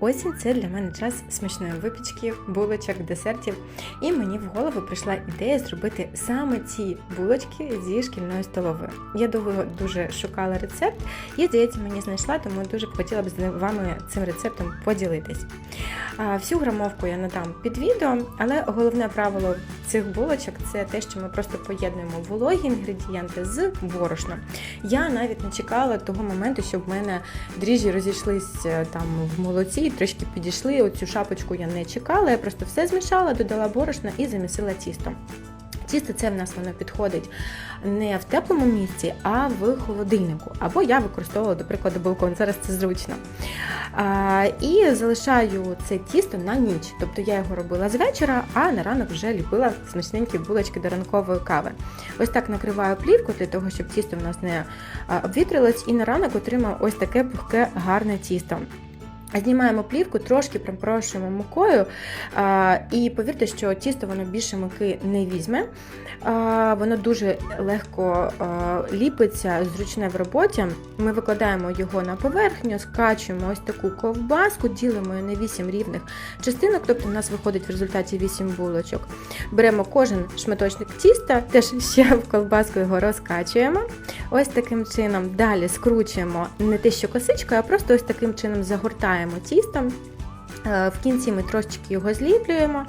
Осінь це для мене час смачної випічки, булочок, десертів. І мені в голову прийшла ідея зробити саме ці булочки зі шкільною столовою. Я довго дуже шукала рецепт і, здається, мені знайшла, тому дуже б хотіла б з вами цим рецептом поділитись. Всю грамовку я надам під відео, але головне правило цих булочок це те, що ми просто поєднуємо вологі інгредієнти з борошном. Я навіть не чекала того моменту, щоб в мене дріжджі розійшлись е, там в молоці і трішки підійшли. Оцю шапочку я не чекала. Я просто все змішала, додала борошна і замісила тісто. Тісто це в нас воно підходить не в теплому місці, а в холодильнику. Або я використовувала, до прикладу, балкон. Зараз це зручно. А, і залишаю це тісто на ніч. Тобто я його робила з вечора, а на ранок вже ліпила смачненькі булочки до ранкової кави. Ось так накриваю плівку для того, щоб тісто в нас не обвітрилось, і на ранок отримаю ось таке пухке гарне тісто. Знімаємо плівку, трошки пропрошуємо мукою, і повірте, що тісто воно більше муки не візьме. Воно дуже легко ліпиться, зручне в роботі. Ми викладаємо його на поверхню, скачуємо ось таку ковбаску, ділимо її на 8 рівних частинок, тобто у нас виходить в результаті 8 булочок. Беремо кожен шматочник тіста, теж ще в ковбаску його розкачуємо. Ось таким чином далі скручуємо не те, що косичкою, а просто ось таким чином загортаємо тістом. Е, В кінці ми трошечки його зліплюємо,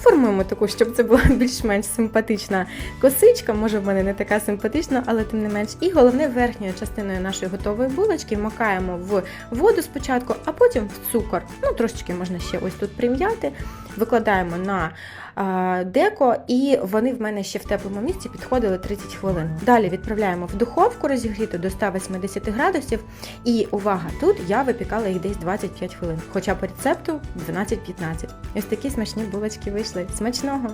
формуємо таку, щоб це була більш-менш симпатична косичка. Може, в мене не така симпатична, але тим не менш. І головне, верхньою частиною нашої готової булочки макаємо в воду спочатку, а потім в цукор. Ну, трошечки можна ще ось тут прим'яти. Викладаємо на деко, і вони в мене ще в теплому місці підходили 30 хвилин. Далі відправляємо в духовку розігріту до 180 градусів. І увага, тут я випікала їх десь 25 хвилин, хоча по рецепту 12-15. Ось такі смачні булочки вийшли. Смачного!